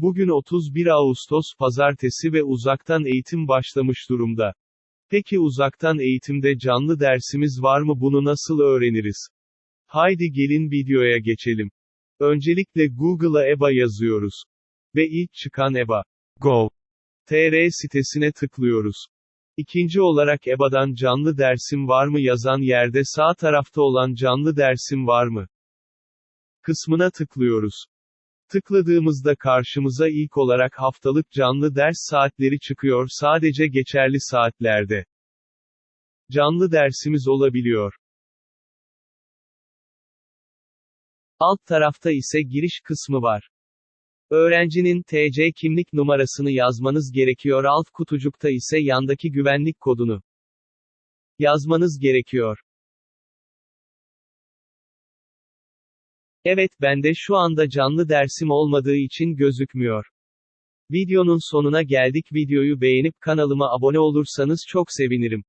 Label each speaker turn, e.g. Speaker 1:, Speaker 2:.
Speaker 1: Bugün 31 Ağustos Pazartesi ve uzaktan eğitim başlamış durumda. Peki uzaktan eğitimde canlı dersimiz var mı bunu nasıl öğreniriz? Haydi gelin videoya geçelim. Öncelikle Google'a EBA yazıyoruz. Ve ilk çıkan EBA. Go. TR sitesine tıklıyoruz. İkinci olarak EBA'dan canlı dersim var mı yazan yerde sağ tarafta olan canlı dersim var mı? kısmına tıklıyoruz. Tıkladığımızda karşımıza ilk olarak haftalık canlı ders saatleri çıkıyor sadece geçerli saatlerde. Canlı dersimiz olabiliyor. Alt tarafta ise giriş kısmı var. Öğrencinin TC kimlik numarasını yazmanız gerekiyor alt kutucukta ise yandaki güvenlik kodunu yazmanız gerekiyor. Evet bende şu anda canlı dersim olmadığı için gözükmüyor. Videonun sonuna geldik videoyu beğenip kanalıma abone olursanız çok sevinirim.